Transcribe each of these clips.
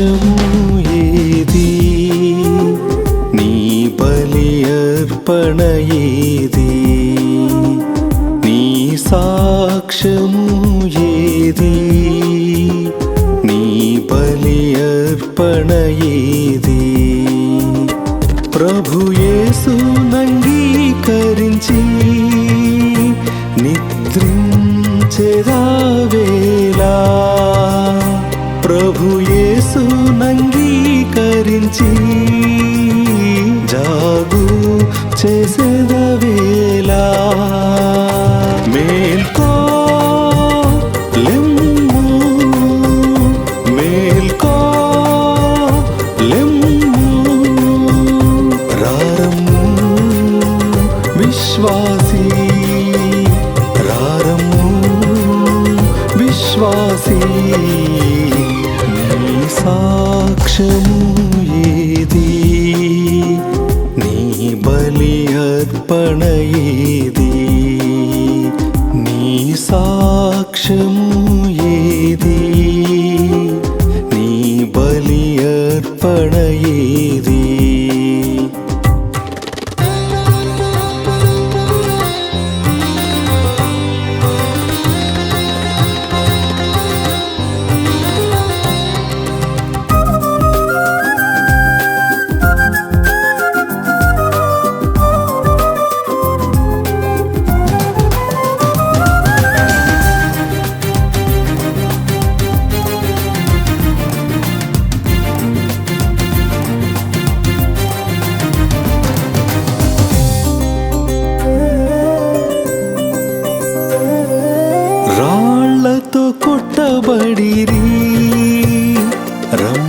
సంతోషము ఏది? నీ బలి అర్పణ ఏది? నీ సాక్ష్యము ఏది? నీ బలి అర్పణ ఏది? ప్రభు యేసు నంగీకరించి నిద్రించేదా వేళ? ప్రభు నంగీకరించి జాగు చేసేదవేలా మేల్కో లెమ్ము మేల్కో లెమ్ము. రారమ్ము విశ్వాసీ రారము విశ్వాసీ. సాక్ష్యము ఏది నీ బలి అర్పణ ఏది నీ సాక్ష్యము ఏది నీ బలి అర్పణ ఏది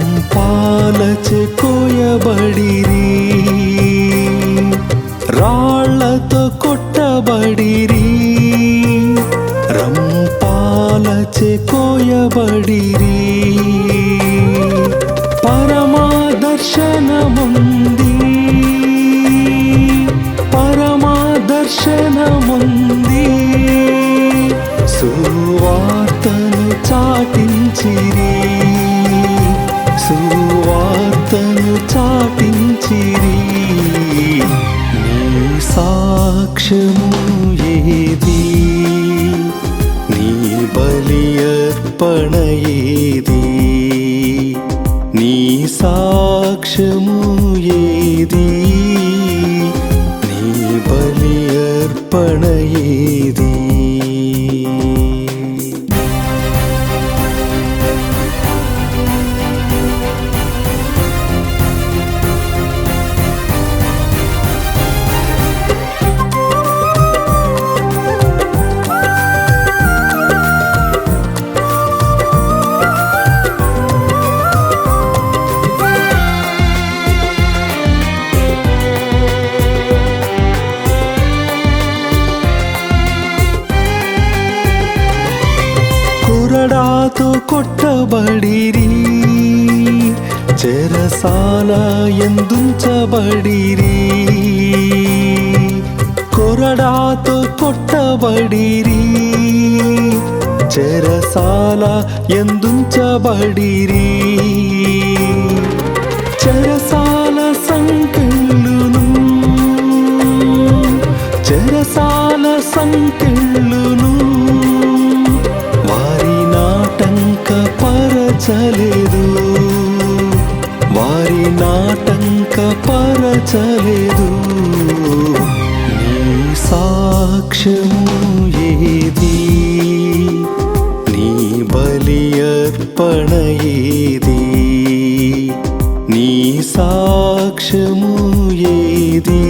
రంపాలచే కోయబడిరి రాళ్ళతో కొట్టబడిరి. రంపాలచే కోయబడిరి పరమాదర్శనముంది. పరమాదర్శనముంది. సువార్తను చాటించిరి. సువార్తను చాటించిరి నీ సాక్ష్యము ఏది నీ బలి అర్పణ ఏది నీ సాక్ష్యము ఏది నీ బలి అర్పణ ఏది కొరడాతో కొట్టబడిరి. చెరసాల ఎందుంచబడిరి. కొరడాతో కొట్టబడిరి. చెరసాల ఎందుంచబడిరి. చెరసాల సంకెళ్ళును. చెరసాల నాటంక పరచలేదు. నీ సాక్ష్యము ఏది? నీ బలి అర్పణ ఏది? నీ సాక్ష్యము ఏది?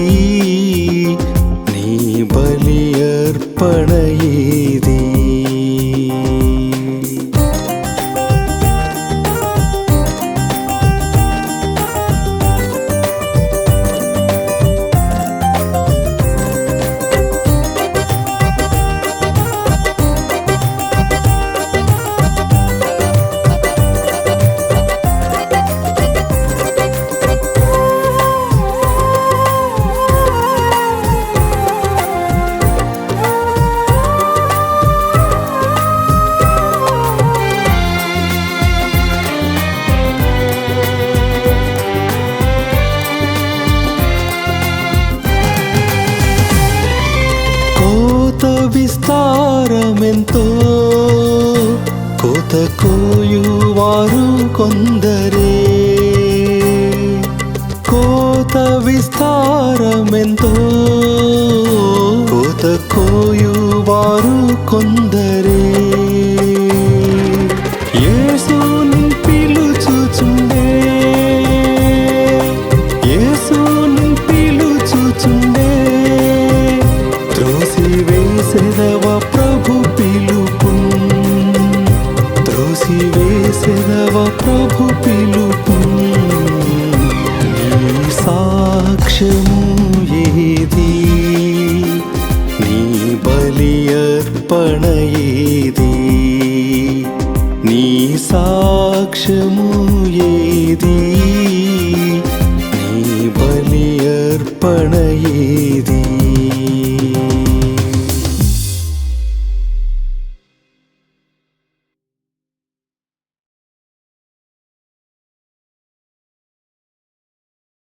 నీ బలి అర్పణ ఏది? ఎంతో కోత కోయువారు కొందరే. కోత విస్తారమెంతో కోత కోయువారు కొందరే. సాక్ష్యము ఏది నీ బలి అర్పణ ఏది